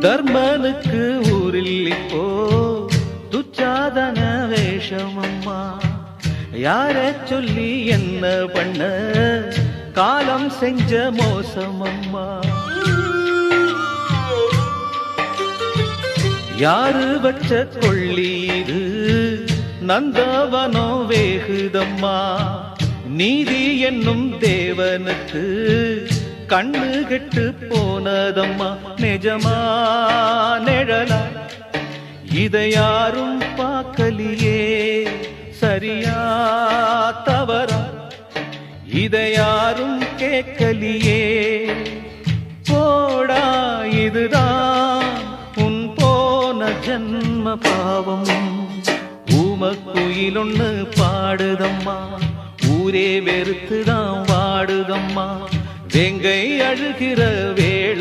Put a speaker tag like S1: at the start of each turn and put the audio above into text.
S1: தர்மனுக்கு ஊரில் இப்போ துச்சாதன வேஷமம்மா. யாரை சொல்லி என்ன பண்ண? காலம் செஞ்ச மோசமம்மா. யாரு வச்ச கொள்ளி நந்தவனோ வேகுதம்மா. நீதி என்னும் தேவனுக்கு கண்ணு கெட்டு போனதம்மா நிஜமா நிழலா? இதை யாரும் பார்க்கலியே சரியா தவறா? இதை யாரும் கேட்கலியே போடா இதுதான் உன் போன ஜன்ம பாவம். ஊமக்குயிலொன்னு பாடுதம்மா ஊரே வெறுத்துதான் வாடுதம்மா. வேங்கை அழுகிற வேள்